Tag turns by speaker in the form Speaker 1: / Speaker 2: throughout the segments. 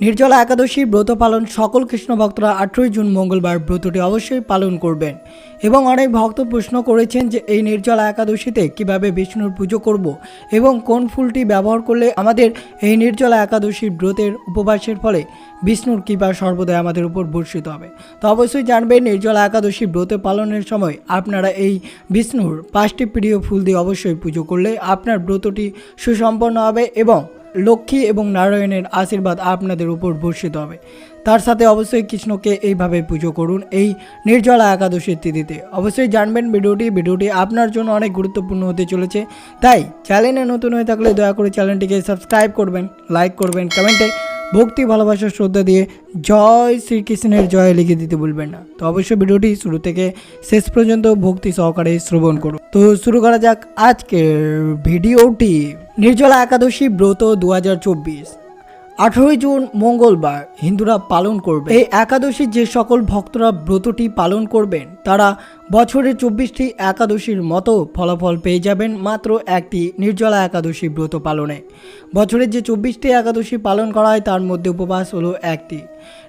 Speaker 1: নির্জলা একাদশী ব্রত পালন সকল কৃষ্ণ ভক্তরা আঠেরোই জুন মঙ্গলবার ব্রতটি অবশ্যই পালন করবেন। এবং অনেক ভক্ত প্রশ্ন করেছেন যে এই নির্জলা একাদশীতে কীভাবে বিষ্ণুর পুজো করব এবং কোন ফুলটি ব্যবহার করলে আমাদের এই নির্জলা একাদশীর ব্রতের উপবাসের ফলে বিষ্ণুর কৃপা সর্বদাই আমাদের উপর বর্ষিত হবে। তো অবশ্যই জানবেন নির্জলা একাদশী ব্রত পালনের সময় আপনারা এই বিষ্ণুর পাঁচটি প্রিয় ফুল দিয়ে অবশ্যই পুজো করলে আপনার ব্রতটি সুসম্পন্ন হবে এবং লক্ষ্মী এবং নারায়ণের আশীর্বাদ আপনাদের উপর বর্ষিত হবে। তার সাথে অবশ্যই কৃষ্ণকে এইভাবে পুজো করুন এই নির্জলা একাদশীর তিথিতে। অবশ্যই জানবেন ভিডিওটি ভিডিওটি আপনার জন্য অনেক গুরুত্বপূর্ণ হতে চলেছে। তাই চ্যানেলে নতুন হয়ে থাকলে দয়া করে চ্যানেলটিকে সাবস্ক্রাইব করবেন, লাইক করবেন, কমেন্টে ভক্তি, ভালোবাসা, শ্রদ্ধা দিয়ে জয় শ্রীকৃষ্ণের জয় লিখে দিতে ভুলবেন না। তো অবশ্যই ভিডিওটি শুরু থেকে শেষ পর্যন্ত ভক্তি সহকারে শ্রবণ করুন। তো শুরু করা যাক আজকের ভিডিওটি। নির্জলা একাদশী ব্রত দু হাজার চব্বিশ। আঠেরোই জুন মঙ্গলবার হিন্দুরা পালন করবে। এই একাদশী যে সকল ভক্তরা ব্রতটি পালন করবেন, তারা বছরের চব্বিশটি একাদশীর মতো ফলাফল পেয়ে যাবেন মাত্র একটি নির্জলা একাদশী ব্রত পালনে। বছরের যে চব্বিশটি একাদশী পালন করা হয়, তার মধ্যে উপবাস হলো একটি।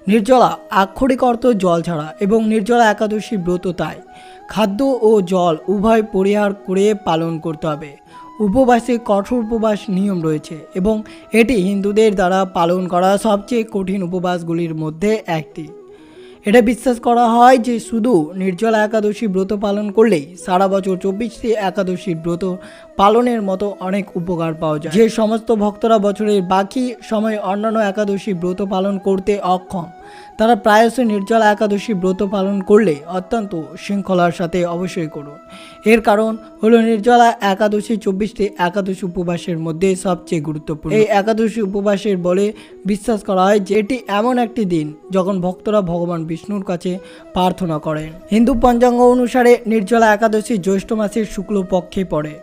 Speaker 1: নির্জলা আক্ষরিক অর্থ জল ছাড়া এবং নির্জলা একাদশী ব্রত তাই। খাদ্য ও জল উভয় পরিহার করে পালন করতে হবে। উপবাসে কঠোর উপবাস নিয়ম রয়েছে এবং এটি হিন্দুদের দ্বারা পালন করা সবচেয়ে কঠিন উপবাসগুলির মধ্যে একটি। এটা বিশ্বাস করা হয় যে শুধু নির্জলা একাদশী ব্রত পালন করলেই সারা বছর চব্বিশটি একাদশী ব্রত পালনের মতো অনেক উপকার পাওয়া যায়। যে সমস্ত ভক্তরা বছরের বাকি সময় অন্যান্য একাদশী ব্রত পালন করতে অক্ষম তারা প্রায়শই নির্জলা একাদশী ব্রত পালন করলে অত্যন্ত শৃঙ্খলার সাথে অবশ্যই করুন। এর কারণ হলো নির্জলা একাদশী চব্বিশটি একাদশী উপবাসের মধ্যে সবচেয়ে গুরুত্বপূর্ণ। এই একাদশী উপবাসের বলে বিশ্বাস করা হয় যে এটি এমন একটি দিন যখন ভক্তরা ভগবান বিষ্ণুর কাছে প্রার্থনা করেন। হিন্দু পঞ্চাঙ্গ অনুসারে নির্জলা একাদশী জ্যৈষ্ঠ মাসের শুক্লপক্ষে পড়ে।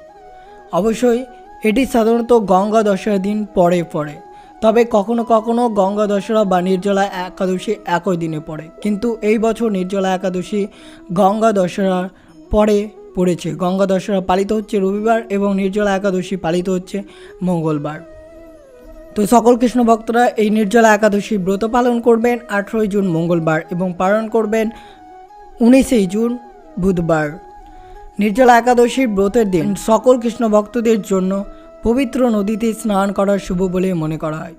Speaker 1: অবশ্যই এটি সাধারণত গঙ্গা দশরা দিন পরে পড়ে। তবে কখনো কখনো গঙ্গা দশরা বা নির্জলা একাদশী একই দিনে পড়ে। কিন্তু এই বছর নির্জলা একাদশী গঙ্গা দশরা পরে পড়েছে। গঙ্গা দশরা পালিত হচ্ছে রবিবার এবং নির্জলা একাদশী পালিত হচ্ছে মঙ্গলবার। তো সকল কৃষ্ণ ভক্তরা এই নির্জলা একাদশী ব্রত পালন করবেন আঠেরোই জুন মঙ্গলবার এবং পালন করবেন উনিশেই জুন বুধবার। নির্জলা একাদশীর ব্রতের দিন সকল কৃষ্ণ ভক্তদের জন্য পবিত্র নদীতে স্নান করা শুভ বলে মনে করা হয়।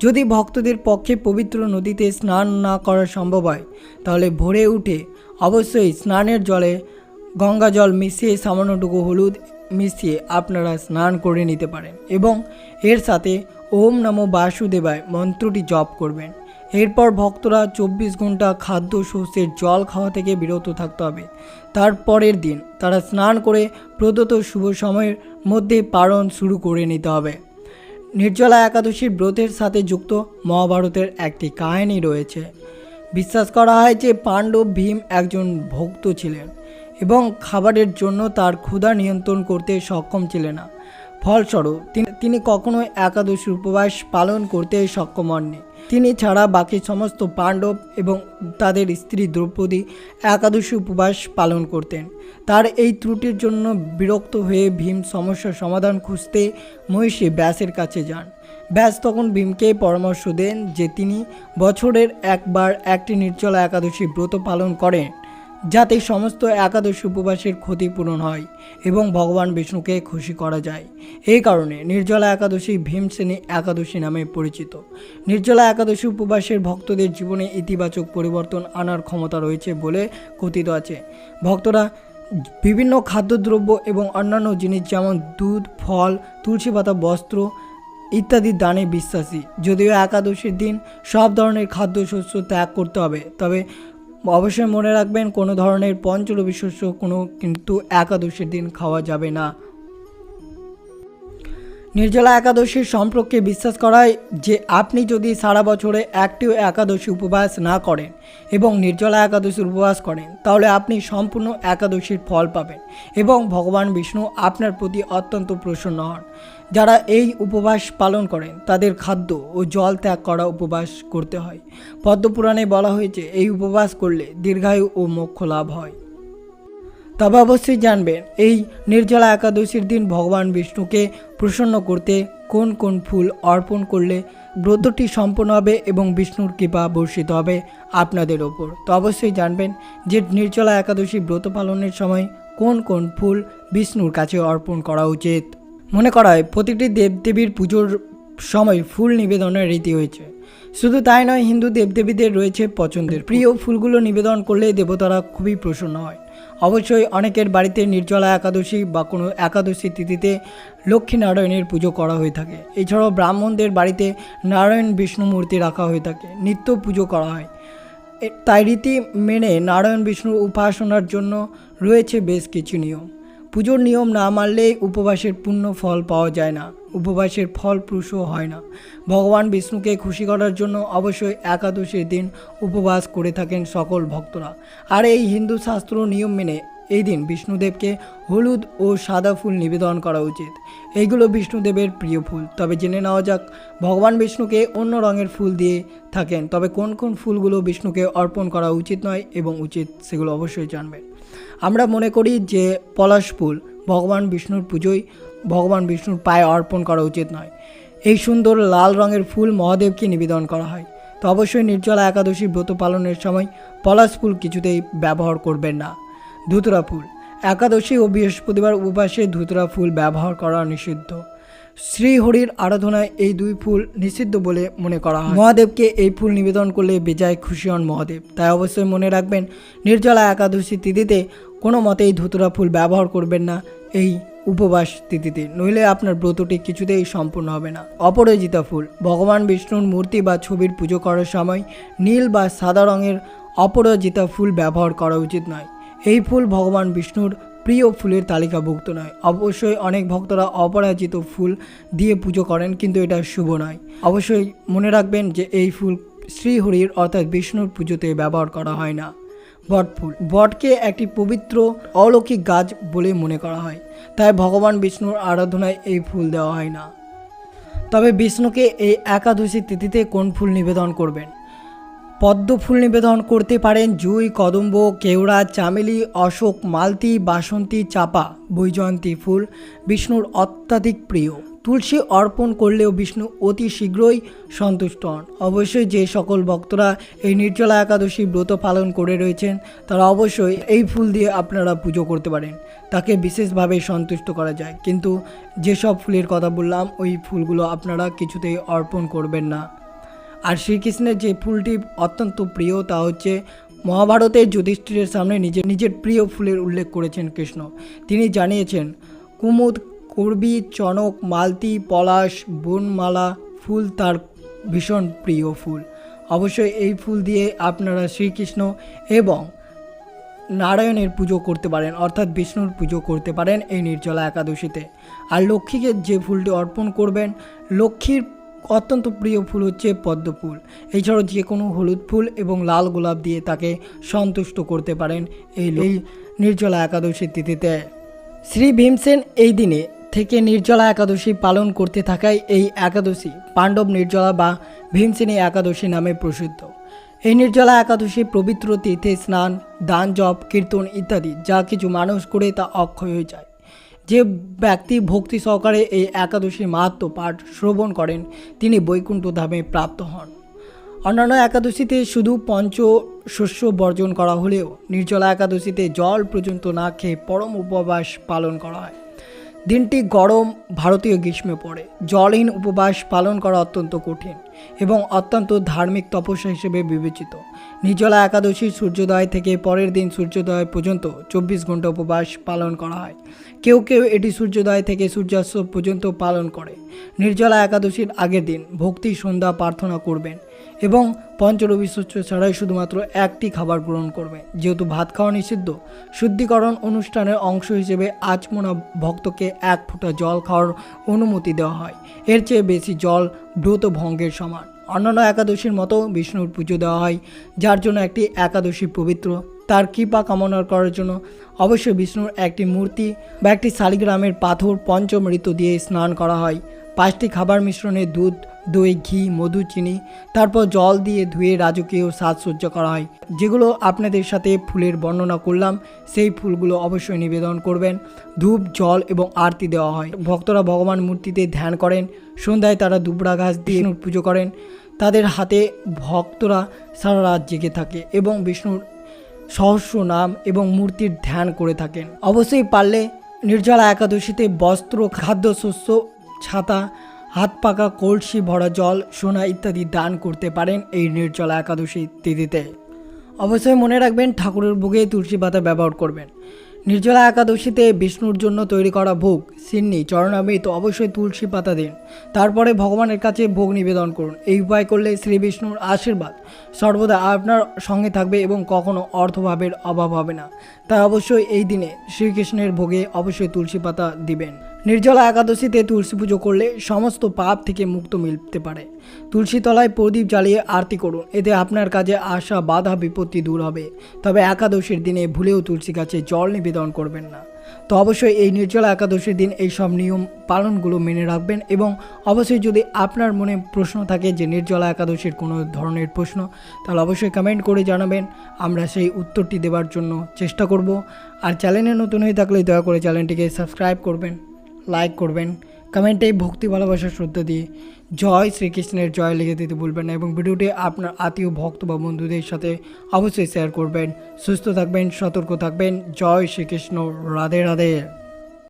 Speaker 1: যদি ভক্তদের পক্ষে পবিত্র নদীতে স্নান না করা সম্ভব হয়, তাহলে ভোরে উঠে অবশ্যই স্নানের জলে গঙ্গা জল মিশিয়ে সামান্যটুকু হলুদ মিশিয়ে আপনারা স্নান করে নিতে পারেন এবং এর সাথে ওম নমো বাসুদেবায় মন্ত্রটি জপ করবেন। এরপর ভক্তরা চব্বিশ ঘণ্টা খাদ্য শস্যের জল খাওয়া থেকে বিরত থাকতে হবে। তারপরের দিন তারা স্নান করে প্রদত্ত শুভ সময়ের মধ্যে পালন শুরু করে নিতে হবে। নির্জলা একাদশীর ব্রতের সাথে যুক্ত মহাভারতের একটি কাহিনী রয়েছে। বিশ্বাস করা হয় যে পাণ্ডব ভীম একজন ভক্ত ছিলেন এবং খাবারের জন্য তার ক্ষুধা নিয়ন্ত্রণ করতে সক্ষম ছিলেন না। ফলস্বরূপ, তিনি- তিনি কখনোই একাদশী উপবাস পালন করতে সক্ষম হননি। তিনি ছাড়া বাকি সমস্ত পাণ্ডব এবং তাদের স্ত্রী দ্রৌপদী একাদশী উপবাস পালন করতেন। তার এই ত্রুটির জন্য বিরক্ত হয়ে ভীম সমস্যা সমাধান খুঁজতে মহিষী ব্যাসের কাছে যান। ব্যাস তখন ভীমকে পরামর্শ দেন যে তিনি বছরের একবার একটি নির্জলা একাদশী ব্রত পালন করেন। যাতে সমস্ত একাদশী উপবাসের ক্ষতিপূরণ হয় এবং ভগবান বিষ্ণুকে খুশি করা যায়। এই কারণে নির্জলা একাদশী ভীমসেনী একাদশী নামে পরিচিত। নির্জলা একাদশী উপবাসের ভক্তদের জীবনে ইতিবাচক পরিবর্তন আনার ক্ষমতা রয়েছে বলে কথিত আছে। ভক্তরা বিভিন্ন খাদ্যদ্রব্য এবং অন্যান্য জিনিস যেমন দুধ, ফল, তুলসী পাতা, বস্ত্র ইত্যাদি দানে বিশ্বাসী। যদিও একাদশীর দিন সব ধরনের খাদ্যশস্য ত্যাগ করতে হবে, তবে অবশ্যই মনে রাখবেন, কোনো ধরনের পঞ্চরবি শস্য কোনো কিন্তু একাদশীর দিন খাওয়া যাবে না। নির্জলা একাদশীর সম্পর্কে বিশ্বাস করায় যে, আপনি যদি সারা বছরে একটিও একাদশী উপবাস না করেন এবং নির্জলা একাদশীর উপবাস করেন, তাহলে আপনি সম্পূর্ণ একাদশীর ফল পাবেন এবং ভগবান বিষ্ণু আপনার প্রতি অত্যন্ত প্রসন্ন হন। যারা এই উপবাস পালন করেন, তাদের খাদ্য ও জল ত্যাগ করা উপবাস করতে হয়। পদ্মপুরাণে বলা হয়েছে, এই উপবাস করলে দীর্ঘায়ু ও মোক্ষ লাভ হয়। তবে অবশ্যই জানবেন, এই নির্জলা একাদশীর দিন ভগবান বিষ্ণুকে প্রসন্ন করতে কোন কোন ফুল অর্পণ করলে ব্রতটি সম্পন্ন হবে এবং বিষ্ণুর কৃপা বর্ষিত হবে আপনাদের ওপর। তো অবশ্যই জানবেন যে নির্জলা একাদশী ব্রত পালনের সময় কোন কোন ফুল বিষ্ণুর কাছে অর্পণ করা উচিত। মনে করা হয় প্রতিটি দেবদেবীর পুজোর সময় ফুল নিবেদনের রীতি হয়েছে। শুধু তাই নয়, হিন্দু দেবদেবীদের রয়েছে পছন্দের। প্রিয় ফুলগুলো নিবেদন করলে দেবতারা খুবই প্রসন্ন হয়। অবশ্যই অনেকের বাড়িতে নির্জলা একাদশী বা কোনো একাদশী তিথিতে লক্ষ্মীনারায়ণের পুজো করা হয়ে থাকে। এছাড়াও ব্রাহ্মণদের বাড়িতে নারায়ণ বিষ্ণু মূর্তি রাখা হয়ে থাকে। নিত্য পুজো করা হয়। তাই রীতি মেনে নারায়ণ বিষ্ণুর উপাসনার জন্য রয়েছে বেশ কিছু নিয়ম। পুজোর নিয়ম না মানলে উপবাসের পূর্ণ ফল পাওয়া যায় না, উপবাসের ফল প্রসূ হয় না। ভগবান বিষ্ণুকে খুশি করার জন্য অবশ্যই একাদশীর দিন উপবাস করে থাকেন সকল ভক্তরা। আর এই হিন্দু শাস্ত্র নিয়ম মেনে এই দিন বিষ্ণুদেবকে হলুদ ও সাদা ফুল নিবেদন করা উচিত। এইগুলো বিষ্ণুদেবের প্রিয় ফুল। তবে জেনে নেওয়া যাক, ভগবান বিষ্ণুকে অন্য রঙের ফুল দিয়ে থাকেন। তবে কোন কোন ফুলগুলো বিষ্ণুকে অর্পণ করা উচিত নয় এবং উচিত সেগুলো অবশ্যই জানবেন। আমরা মনে করি যে পলাশ ফুল, ভগবান বিষ্ণুর পুজোয় ভগবান বিষ্ণুর পায়ে অর্পণ করা উচিত নয়। এই সুন্দর লাল রঙের ফুল মহাদেবকে নিবেদন করা হয়। তো অবশ্যই নির্জলা একাদশী ব্রত পালনের সময় পলাশ ফুল কিছুতেই ব্যবহার করবেন না। ধুতরা ফুল, একাদশী ও বৃহস্পতিবার উপাসে ধুতরা ফুল ব্যবহার করা নিষিদ্ধ। শ্রীহরির আরাধনায় এই দুই ফুল নিষিদ্ধ বলে মনে করা হয়। মহাদেবকে এই ফুল নিবেদন করলে বেজায় খুশি হন মহাদেব। তাই অবশ্যই মনে রাখবেন, নির্জলা একাদশী তিথিতে কোনো মতেই ধুতুরা ফুল ব্যবহার করবেন না এই উপবাস তিথিতে। নইলে আপনার ব্রতটি কিছুতেই সম্পূর্ণ হবে না। অপরাজিতা ফুল, ভগবান বিষ্ণুর মূর্তি বা ছবির পুজো করার সময় নীল বা সাদা রঙের অপরাজিতা ফুল ব্যবহার করা উচিত নয়। এই ফুল ভগবান বিষ্ণুর প্রিয় ফুলের তালিকাভুক্ত নয়। অবশ্যই অনেক ভক্তরা অপরাজিত ফুল দিয়ে পুজো করেন, কিন্তু এটা শুভ নয়। অবশ্যই মনে রাখবেন যে এই ফুল শ্রীহরির, অর্থাৎ বিষ্ণুর পুজোতে ব্যবহার করা হয় না। বট ফুল। বটকে একটি পবিত্র, অলৌকিক গাছ বলে মনে করা হয়। তাই ভগবান বিষ্ণুর আরাধনায় এই ফুল দেওয়া হয় না। তবে বিষ্ণুকে এই একাদশী তিথিতে কোন ফুল নিবেদন করবেন? পদ্ম ফুল নিবেদন করতে পারেন জুই, কদম্ব, কেওড়া, চামেলি, অশোক, মালতি, বাসন্তী, চাপা, বৈজয়ন্তী ফুল, বিষ্ণুর অত্যাধিক প্রিয়। তুলসী অর্পণ করলেও বিষ্ণু অতি শীঘ্রই সন্তুষ্ট হন। অবশ্যই যে সকল ভক্তরা এই নির্জলা একাদশী ব্রত পালন করে রয়েছেন, তারা অবশ্যই এই ফুল দিয়ে আপনারা পুজো করতে পারেন। তাকে বিশেষভাবে সন্তুষ্ট করা যায়। কিন্তু যেসব ফুলের কথা বললাম, ওই ফুলগুলো আপনারা কিছুতেই অর্পণ করবেন না। আর শ্রীকৃষ্ণের যে ফুলটি অত্যন্ত প্রিয় তা হচ্ছে মহাভারতের যুধিষ্ঠিরের সামনে নিজের নিজের প্রিয় ফুলের উল্লেখ করেছেন কৃষ্ণ। তিনি জানিয়েছেন, কুমুদ করবি চনক মালতি, পলাশ, বনমালা ফুল তার ভীষণ প্রিয় ফুল। অবশ্যই এই ফুল দিয়ে আপনারা শ্রীকৃষ্ণ এবং নারায়ণের পুজো করতে পারেন, অর্থাৎ বিষ্ণুর পুজো করতে পারেন এই নির্জলা একাদশীতে। আর লক্ষ্মীকে যে ফুলটি অর্পণ করবেন, লক্ষ্মীর অত্যন্ত প্রিয় ফুল হচ্ছে পদ্ম ফুল এছাড়াও যে কোনো হলুদ ফুল এবং লাল গোলাপ দিয়ে তাকে সন্তুষ্ট করতে পারেন এই নির্জলা একাদশীর তিথিতে। শ্রী ভীমসেন এই দিনে থেকে নির্জলা একাদশী পালন করতে থাকায় এই একাদশী পাণ্ডব নির্জলা বা ভীমসেনী একাদশী নামে প্রসিদ্ধ। এই নির্জলা একাদশী পবিত্র তীর্থে স্নান, দান, জপ, কীর্তন ইত্যাদি যা কিছু মানুষ করে তা অক্ষয় হয়ে যায়। যে ব্যক্তি ভক্তি সহকারে এই একাদশীর মাহাত্ম পাঠ শ্রবণ করেন, তিনি বৈকুণ্ঠ ধামে প্রাপ্ত হন। অন্যান্য একাদশীতে শুধু পঞ্চ শস্য বর্জন করা হলেও নির্জলা একাদশীতে জল পর্যন্ত না খেয়ে পরম উপবাস পালন করা হয়। দিনটি গরম ভারতীয় গ্রীষ্মে পড়ে। জলহীন উপবাস পালন করা অত্যন্ত কঠিন এবং অত্যন্ত ধার্মিক তপস্যা হিসেবে বিবেচিত। নির্জলা একাদশী সূর্যোদয় থেকে পরের দিন সূর্যোদয় পর্যন্ত চব্বিশ ঘণ্টা উপবাস পালন করা হয়। কেউ কেউ এটি সূর্যোদয় থেকে সূর্যাস্ত পর্যন্ত পালন করে। নির্জলা একাদশীর আগের দিন ভক্তি সন্ধ্যা প্রার্থনা করবেন। এবং পঞ্চরবি শস্য ছাড়াই শুধুমাত্র একটি খাবার গ্রহণ করবে। যেহেতু ভাত খাওয়া নিষিদ্ধ, শুদ্ধিকরণ অনুষ্ঠানের অংশ হিসেবে আচমনা ভক্তকে এক ফোঁটা জল খাওয়ার অনুমতি দেওয়া হয়। এর চেয়ে বেশি জল ব্রত ভঙ্গের সমান। অন্যান্য একাদশীর মতো বিষ্ণুর পুজো দেওয়া হয়, যার জন্য একটি একাদশী পবিত্র। তার কৃপা কামনা করার জন্য অবশ্যই বিষ্ণুর একটি মূর্তি বা একটি শালিগ্রামের পাথর পঞ্চমৃত দিয়ে স্নান করা হয়। পাঁচটি খাবার মিশ্রণে দুধ, দই, ঘি, মধু, চিনি, তারপর জল দিয়ে ধুয়ে রাজকীয় সাজসজ্জা করা হয়। যেগুলো আপনাদের সাথে ফুলের বর্ণনা করলাম, সেই ফুলগুলো অবশ্যই নিবেদন করবেন। ধূপ, জল এবং আরতি দেওয়া হয়। ভক্তরা ভগবান মূর্তিতে ধ্যান করেন। সন্ধ্যায় তারা দুবড়া ঘাস দিয়ে পুজো করেন। তাদের হাতে ভক্তরা সারা রাত জেগে থাকে এবং বিষ্ণুর সহস্র নাম এবং মূর্তির ধ্যান করে থাকেন। অবশ্যই পারলে নির্জলা একাদশীতে বস্ত্র খাদ্যশস্য ছাতা, হাত পাকা কলসি ভরা জল, সোনা ইত্যাদি দান করতে পারেন এই নির্জলা একাদশী তিথিতে। অবশ্যই মনে রাখবেন, ঠাকুরের ভোগে তুলসী পাতা ব্যবহার করবেন। নির্জলা একাদশীতে বিষ্ণুর জন্য তৈরি করা ভোগ, সিন্নি, চরণামৃত, অবশ্যই তুলসী পাতা দিন। তারপরে ভগবানের কাছে ভোগ নিবেদন করুন। এই উপায় করলে শ্রী বিষ্ণুর আশীর্বাদ সর্বদা আপনার সঙ্গে থাকবে এবং কখনো অর্থভাবের অভাব হবে না। তাই অবশ্যই এই দিনে শ্রীকৃষ্ণের ভোগে অবশ্যই তুলসী পাতা দিবেন। নির্জলা একাদশীতে তুলসী পুজো করলে সমস্ত পাপ থেকে মুক্ত মিলতে পারে। তুলসী তলায় প্রদীপ জ্বালিয়ে আরতি করুন, এতে আপনার কাজে আসা বাধা, বিপত্তি দূর হবে। তবে একাদশীর দিনে ভুলেও তুলসী গাছে জল নিবেদন করবেন না। তো অবশ্যই এই নির্জলা একাদশীর দিন এই সব নিয়ম পালনগুলো মেনে রাখবেন এবং অবশ্যই যদি আপনার মনে প্রশ্ন থাকে যে নির্জলা একাদশীর কোনো ধরনের প্রশ্ন, তাহলে অবশ্যই কমেন্ট করে জানাবেন। আমরা সেই উত্তরটি দেওয়ার জন্য চেষ্টা করব। আর চ্যানেলে নতুন হয়ে থাকলে দয়া করে চ্যানেলটিকে সাবস্ক্রাইব করবেন। লাইক করবেন কমেন্টে ভক্তি ভালোবাসার শ্রদ্ধা দিয়ে জয় শ্রীকৃষ্ণের জয় লিখে দিতে ভুলবেন না এবং ভিডিওটি আপনার আত্মীয়, ভক্ত বা বন্ধুদের সাথে অবশ্যই শেয়ার করবেন। সুস্থ থাকবেন, সতর্ক থাকবেন। জয় শ্রীকৃষ্ণ। রাধে রাধে।